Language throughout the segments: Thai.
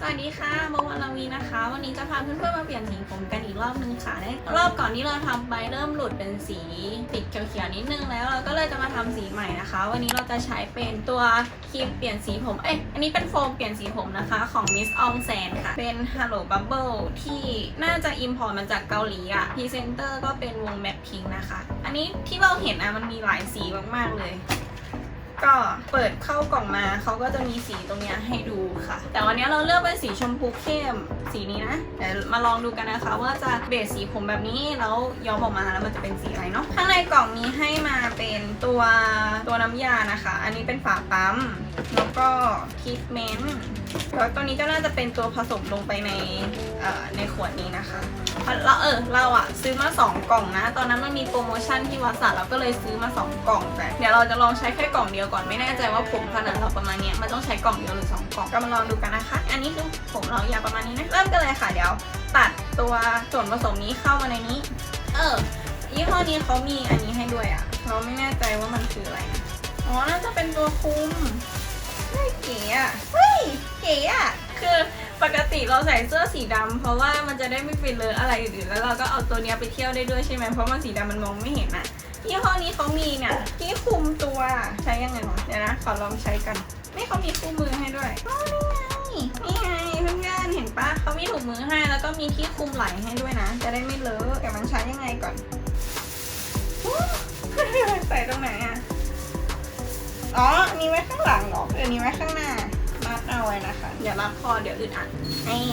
สวัสดีค่ะโมวันลวีนะคะ วันนี้จะพาเพื่อนๆมาเปลี่ยนสีผมกันอีกรอบนึงค่ะได้รอบก่อนที่เราทำไปเริ่มหลุดเป็นสีติดเขียวๆนิดนึงแล้วเราก็เลยจะมาทำสีใหม่นะคะ วันนี้เราจะใช้เป็นตัวครีมเปลี่ยนสีผมเอ้ยอันนี้เป็นโฟมเปลี่ยนสีผมนะคะ ของ Miss Ong San ค่ะ เป็น Hello Bubble ที่น่าจะอิมพอร์ตมาจากเกาหลีอะพรีเซนเตอร์ก็เป็นวงแมทพิงนะคะ อันนี้ที่เราเห็นอะมันมีหลายสีมากๆเลย ก็เปิดเข้ากล่องมาเขาก็จะมีสีตรงเนี้ยให้ดูค่ะ แต่วันนี้เราเลือกเป็นสีชมพูเข้มสีนี้นะแต่มาลองดูกันนะคะ ว่าจะเบสสีผมแบบนี้แล้วย้อมออกมาแล้วมันจะเป็นสีอะไรเนาะข้างในกล่องมีให้มาเป็นตัวตัวน้ำยานะคะ อันนี้เป็นฝาปั๊มแล้วก็ทิทเมนต์แล้วตัวนี้ก็น่าจะเป็นตัวผสมลงไปในในขวดนี้นะคะเราเออเราอะซื้อมา 2 กล่องนะ ตอนนั้นมันมีโปรโมชั่นที่วัสันเราก็เลยซื้อมา 2 กล่องแต่เดี๋ยวเราจะลองใช้แค่กล่องเดียวก่อนไม่แน่ใจว่าผมขนาดเราประมาณนี้มันต้องใช้กล่องเดียวหรือ 2 กล่องก็มาลองดูกันนะคะ อันนี้คือผมเรายาวประมาณนี้นะเริ่มกันเลยค่ะเดี๋ยว ตัดตัวส่วนผสมนี้เข้ามาในนี้ เออยี่ห้อนี้เขามีอันนี้ให้ด้วยอะเราไม่แน่ใจว่ามันคืออะไรอ๋อน่าจะเป็นตัวคุม เก๋อะคือปกติเราใส่เสื้อสีดำเพราะว่ามันจะได้ไม่เป็นเลอะอะไรอื่นๆแล้วเราก็เอาตัวเนี้ยไปเที่ยวได้ด้วยใช่ไหมเพราะมันสีดำมันมองไม่เห็นอะยี่ห้อนี้เขามีเนี่ยที่คุมตัวใช้ยังไงวะเดี๋ยวนะขอลองใช้กันนี่เขามีคู่มือให้ด้วยอ๋อนี่ไงนี่ไงเพื่อนๆเห็นปะเขามีถุงมือให้แล้วก็มีที่คุมไหล่ให้ด้วยนะ จะได้ไม่เลอะแต่มันใช้ยังไงก่อนใส่ตรงไหนอะอ๋ออันนี้ไว้ข้างหลังเหรอเอออันนี้ไว้ข้างหน้ามัด เอาไว้นะคะ เดี๋ยวรับคอเดี๋ยวอึดอัดนี่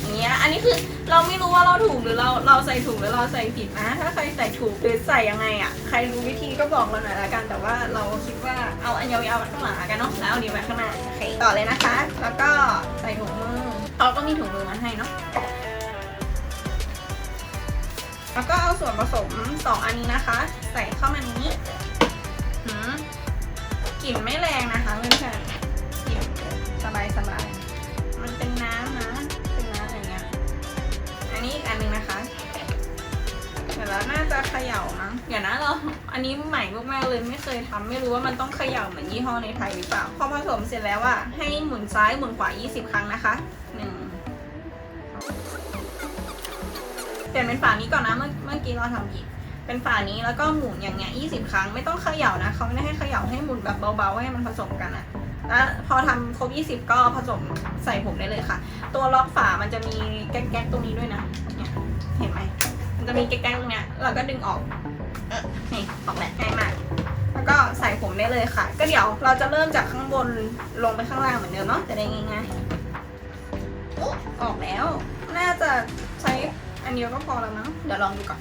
อย่างเงี้ย อันนี้คือเราไม่รู้ว่าเราถูกหรือเราเราใส่ถูกหรือเราใส่ผิดนะ ถ้าใครใส่ถูกหรือใส่ยังไงอะ ใครรู้วิธีก็บอกเราหน่อยละกัน แต่ว่าเราคิดว่าเอาอันยาวๆไว้ข้างหลังละกันเนาะ แล้วเอานี้ไว้ข้างหน้าโอเคต่อเลยนะคะ แล้วก็ใส่ถุงมือเขาก็มีถุงมือมาให้เนาะแล้วก็เอาส่วนผสมสองอันนี้นะคะ ใส่เข้ามานนี้หืมกลิ่นไม่แรงนะคะเพื่อน ดี๋ยวนะเราอันนี้ใหม่มากๆเลยไม่เคยทำไม่รู้ว่ามันต้องเขย่าเหมือนยี่ห้อในไทยหรือเปล่า พอผสมเสร็จแล้วอะให้หมุนซ้ายหมุนขวา 20 ครั้งนะคะหนึ่งเปลี่ยนเป็นฝานี้ก่อนนะเมื่อเมื่อกี้เราทำผิดเป็นฝานี้แล้วก็หมุนอย่างเงี้ย20ครั้งไม่ต้องเขย่านะเขาไม่ได้ให้เขย่าให้หมุนแบบเบาๆให้มันผสมกันอะแล้วพอทำครบ20ก็ผสมใส่ผมได้เลยค่ะ ตัวล็อกฝามันจะมีแก๊กๆตรงนี้ด้วยนะเนี่ยเห็นไหมมันจะมีแก๊กๆตรงเนี้ยเราก็ดึงออก ออนี่ออกแบบง่ายมาก แล้วก็ใส่ผมได้เลยค่ะ ก็เดี๋ยวเราจะเริ่มจากข้างบนลงไปข้างล่างเหมือนเดิมเนาะจะได้ง่ายๆอุ๊ยออกแล้ว น่าจะใช้อันเดียวก็พอแล้วมั้งเดี๋ยวลองดูก่อน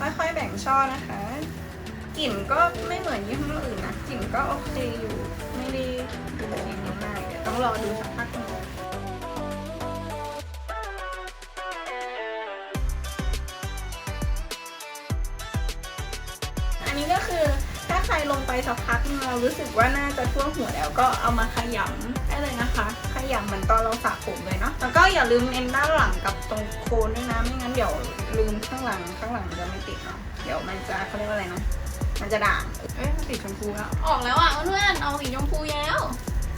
ค่อยๆแบ่งช่อนะคะกลิ่นก็ไม่เหมือนยี่ห้ออื่นนะกลิ่นก็โอเคอยู่ไม่ได้ดูอย่างนี้มากเดี๋ยวต้องรอดูสัก คือถ้าใครลงไปสักพักเรารู้สึกว่าน่าจะท่วมหัวแล้วก็เอามาขยำได้เลยนะคะ ขยำเหมือนตอนเราสระผมเลยเนาะแล้วก็อย่าลืมเน้นด้านหลังกับตรงโคนด้วยนะไม่งั้นเดี๋ยวลืมข้างหลังข้างหลังจะไม่ติดเนาะเดี๋ยวมันจะเขาเรียกว่าอะไรนะมันจะด่างเอ้ยสีชมพูแล้วออกแล้วอะเพื่อนเอาสีชมพูแล้ว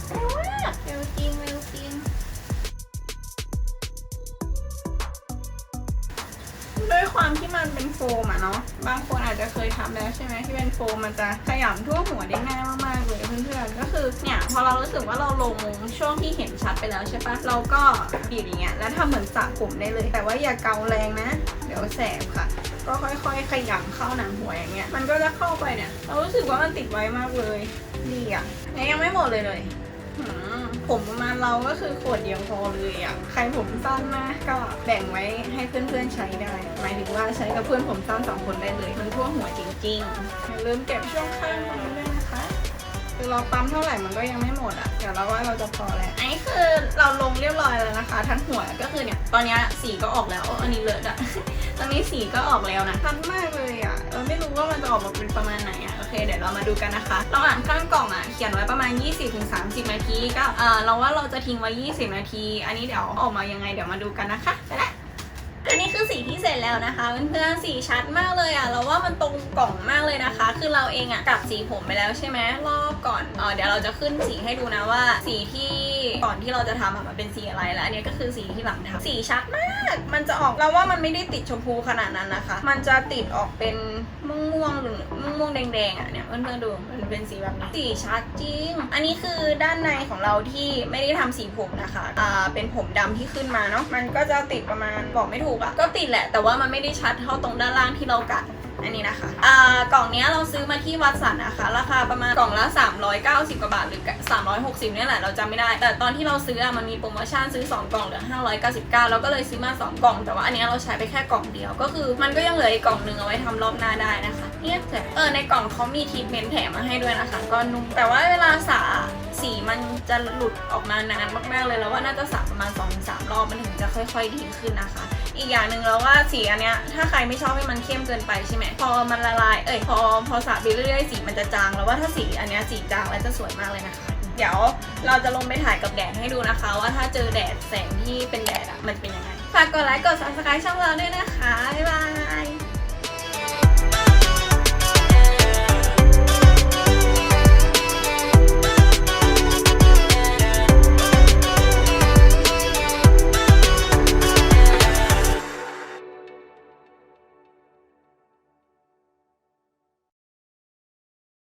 เร็วมากเร็วจริงเร็วจริง ด้วยความที่มันเป็นโฟมอะเนาะ บางคนอาจจะเคยทำแล้วใช่ไหมที่เป็นโฟมมันจะขยำทั่วหัวได้ง่ายมากๆเลยเพื่อนๆ ก็คือเนี่ยพอเรารู้สึกว่าเราลงช่วงที่เห็นชัดไปแล้วใช่ปะเราก็บีบอย่างเงี้ยแล้วทำเหมือนสระผมได้เลย แต่ว่าอย่าเกาแรงนะ เดี๋ยวแสบค่ะ ก็ค่อยๆ ขยำเข้าหนังหัวอย่างเงี้ย มันก็จะเข้าไปเนี่ย เรารู้สึกว่ามันติดไว้มากเลย ดีอะเนี่ยยังไม่หมดเลยเลย ผมประมาณเราก็คือขวดเดียวพอเลยอะ ใครผมสั้นมากก็แบ่งไว้ให้เพื่อนๆใช้ได้ หมายถึงว่าใช้กับเพื่อนผมสั้นสองคนได้เลยมันทั่วหัวจริงๆอย่าลืมเก็บช่วงข้างตรงนี้ด้วยนะคะ คือเราปั๊มเท่าไหร่มันก็ยังไม่หมดอะ เดี๋ยวเราว่าเราจะพอแล้วอันนี้คือเราลงเรียบร้อยแล้วนะคะ ทั้งหัวก็คือเนี่ย ตอนนี้สีก็ออกแล้ว อันนี้เลอะอะ ตอนนี้สีก็ออกแล้วนะทันมากามันจะออกมาเป็นประมาณไหนอะโอเคเดี๋ยวเรามาดูกันนะคะ เราอ่านข้างกล่องอะเขียนไว้ประมาณ 20-30 นาทีก็เออเราว่าเราจะทิ้งไว้ 20 นาที อันนี้เดี๋ยวออกมายังไงเดี๋ยวมาดูกันนะคะไปละอันนี้คือ คือสีที่เสร็จ แล้วนะคะเพื่อนๆสีชัดมากเลยอะเราว่ามันตรงกล่องมากเลยนะคะ คือเราเองอะกลับสีผมไปแล้วใช่ไหมรอบก่อนเออเดี๋ยวเราจะขึ้นสีให้ดูนะว่าสีที่ก่อนที่เราจะทำอะมันเป็นสีอะไรแล้วอันนี้ก็คือสีที่หลังทำสีชัดมาก มันจะออกเราว่ามันไม่ได้ติดชมพูขนาดนั้นนะคะ มันจะติดออกเป็นม่วงๆหรือม่วงๆแดงๆอะเนี่ยเพื่อนๆดูมันเป็นสีแบบนี้สีชัดจริง อันนี้คือด้านในของเราที่ไม่ได้ทำสีผมนะคะอ่าเป็นผมดำที่ขึ้นมาเนาะมันก็จะติดประมาณบอกไม่ถูกอะก็ติดแหละแต่ว่ามันไม่ได้ชัดเท่าตรงด้านล่างที่เรากัดอันนี้นะคะอ่ากล่องนี้เราซื้อมาที่วัดสันนะคะ ราคาประมาณกล่องละ 390 กว่าบาทหรือ 360เนี่ยแหละเราจำไม่ได้ แต่ตอนที่เราซื้ออะมันมีโปรโมชั่นซื้อ 2 กล่องเหลือ 599 เราก็เลยซื้อมา 2 กล่อง แต่ว่าอันนี้เราใช้ไปแค่กล่องเดียว ก็คือมันก็ยังเหลืออีกกล่องนึงเอาไว้ทำรอบหน้าได้นะคะเนี่ยแต่เออในกล่องเขามีทีเมนแถมมาให้ด้วยนะคะ ก็นุ่ม แต่ว่าเวลาสระสีมันจะหลุดออกมานานมากๆเลยแล้วว่าน่าจะสระประมาณ2-3รอบมันถึงจะค่อย ๆ ดีขึ้นนะคะ อีกอย่างหนึ่งแล้วว่าสีอันเนี้ยถ้าใครไม่ชอบให้มันเข้มเกินไปใช่ไหมพอมันละลายเอ้ยพอพอสระไปเรื่อยๆสีมันจะจางแล้วว่าถ้าสีอันเนี้ยสีจางแล้วจะสวยมากเลยนะคะเดี๋ยวเราจะลงไปถ่ายกับแดดให้ดูนะคะ ว่าถ้าเจอแดดแสงที่เป็นแดดอะมันเป็นยังไงฝากกดไลค์กด subscribe ช่องเราด้วยนะคะบ๊ายบาย